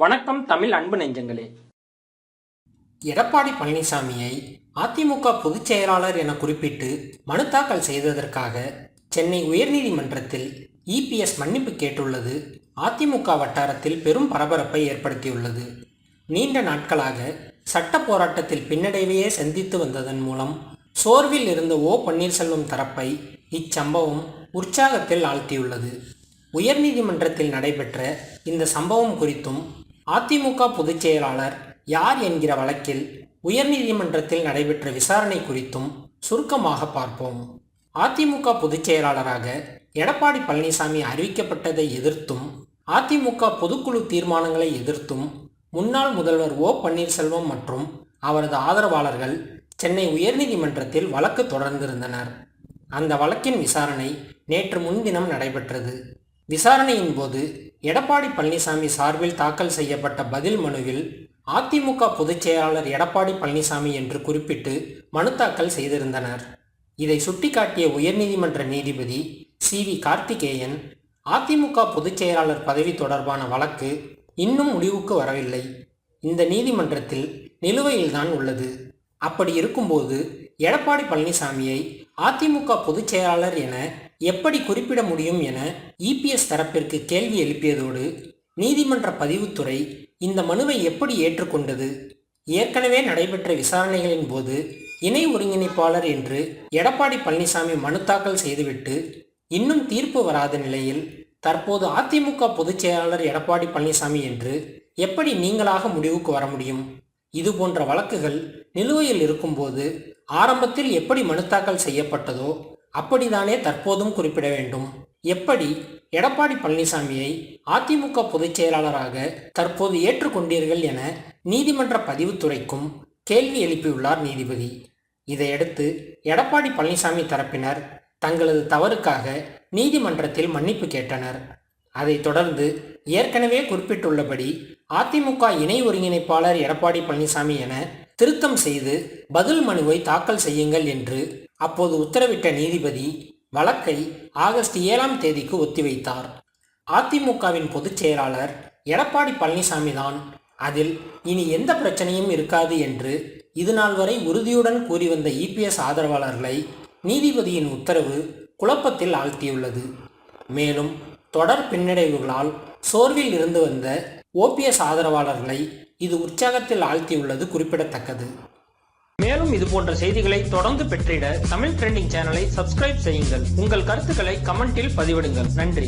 வணக்கம் தமிழ் அன்பு நெஞ்சங்களே. எடப்பாடி பழனிசாமியை அதிமுக பொதுச் செயலாளர் என குறிப்பிட்டு மனு தாக்கல் செய்ததற்காக சென்னை உயர்நீதிமன்றத்தில் இபிஎஸ் மன்னிப்பு கேட்டுள்ளது. அதிமுக வட்டாரத்தில் பெரும் பரபரப்பை ஏற்படுத்தியுள்ளது. நீண்ட நாட்களாக சட்ட போராட்டத்தில் பின்னடைவையே சந்தித்து வந்ததன் மூலம் சோர்வில் இருந்த ஓ பன்னீர்செல்வம் தரப்பை இச்சம்பவம் உற்சாகத்தில் ஆழ்த்தியுள்ளது. உயர்நீதிமன்றத்தில் நடைபெற்ற இந்த சம்பவம் குறித்தும் அதிமுக பொதுச் செயலாளர் யார் என்கிற வழக்கில் உயர்நீதிமன்றத்தில் நடைபெற்ற விசாரணை குறித்தும் சுருக்கமாக பார்ப்போம். அதிமுக பொதுச் செயலாளராக எடப்பாடி பழனிசாமி அறிவிக்கப்பட்டதை எதிர்த்தும் அதிமுக பொதுக்குழு தீர்மானங்களை எதிர்த்தும் முன்னாள் முதல்வர் ஓ பன்னீர்செல்வம் மற்றும் அவரது ஆதரவாளர்கள் சென்னை உயர்நீதிமன்றத்தில் வழக்கு தொடர்ந்திருந்தனர். அந்த வழக்கின் விசாரணை நேற்று முன்தினம் நடைபெற்றது. விசாரணையின் போது எடப்பாடி பழனிசாமி சார்பில் தாக்கல் செய்யப்பட்ட பதில் மனுவில் அதிமுக பொதுச் செயலாளர் எடப்பாடி பழனிசாமி என்று குறிப்பிட்டு மனு தாக்கல் செய்திருந்தனர். இதை சுட்டிக்காட்டிய உயர்நீதிமன்ற நீதிபதி சி. வி. கார்த்திகேயன் அதிமுக பொதுச் செயலாளர் பதவி தொடர்பான வழக்கு இன்னும் முடிவுக்கு வரவில்லை. இந்த நீதிமன்றத்தில் நிலுவையில்தான் உள்ளது. அப்படி இருக்கும்போது எடப்பாடி பழனிசாமியை அதிமுக பொதுச் செயலாளர் என எப்படி குறிப்பிட முடியும் என இபிஎஸ் தரப்பிற்கு கேள்வி எழுப்பியதோடு நீதிமன்ற பதிவுத்துறை இந்த மனுவை எப்படி ஏற்றுக்கொண்டது? ஏற்கனவே நடைபெற்ற விசாரணைகளின் போது இணை ஒருங்கிணைப்பாளர் என்று எடப்பாடி பழனிசாமி மனு தாக்கல் செய்துவிட்டு இன்னும் தீர்ப்பு வராத நிலையில் தற்போது அதிமுக பொதுச் செயலாளர் எடப்பாடி பழனிசாமி என்று எப்படி நீங்களாக முடிவுக்கு வர முடியும்? இது போன்ற வழக்குகள் நிலுவையில் இருக்கும்போது ஆரம்பத்தில் எப்படி மனு தாக்கல் செய்யப்பட்டதோ அப்படித்தானே தற்போதும் குறிப்பிட வேண்டும். எப்படி? எடப்பாடி பழனிசாமியை அதிமுக பொதுச் செயலாளராக தற்போது ஏற்றுக்கொண்டீர்கள் என நீதிமன்ற பதிவுத்துறைக்கும் கேள்வி எழுப்பியுள்ளார் நீதிபதி. இதையடுத்து எடப்பாடி பழனிசாமி தரப்பினர் தங்களது தவறுக்காக நீதிமன்றத்தில் மன்னிப்பு கேட்டனர். அதைத் தொடர்ந்து ஏற்கனவே குறிப்பிட்டுள்ளபடி அதிமுக இணை ஒருங்கிணைப்பாளர் எடப்பாடி பழனிசாமி என திருத்தம் செய்து பதில் மனுவை தாக்கல் செய்யுங்கள் என்று அப்போது உத்தரவிட்ட நீதிபதி வழக்கை ஆகஸ்ட் ஏழாம் தேதிக்கு ஒத்திவைத்தார். அதிமுகவின் பொதுச் செயலாளர் எடப்பாடி பழனிசாமி தான் அதில் இனி எந்த பிரச்சனையும் இருக்காது என்று இதுநாள் வரை உறுதியுடன் கூறி வந்த இபிஎஸ் ஆதரவாளர்களை நீதிபதியின் உத்தரவு குழப்பத்தில் ஆழ்த்தியுள்ளது. மேலும் தொடர் பின்னடைவுகளால் சோர்வில் இருந்து வந்த ஓபிஎஸ் ஆதரவாளர்களை இது உற்சாகத்தில் ஆழ்த்தியுள்ளது குறிப்பிடத்தக்கது. மேலும் இது போன்ற செய்திகளை தொடர்ந்து பெற்றிட தமிழ் ட்ரெண்டிங் சேனலை சப்ஸ்கிரைப் செய்யுங்கள். உங்கள் கருத்துக்களை கமெண்டில் பதிவிடுங்கள். நன்றி.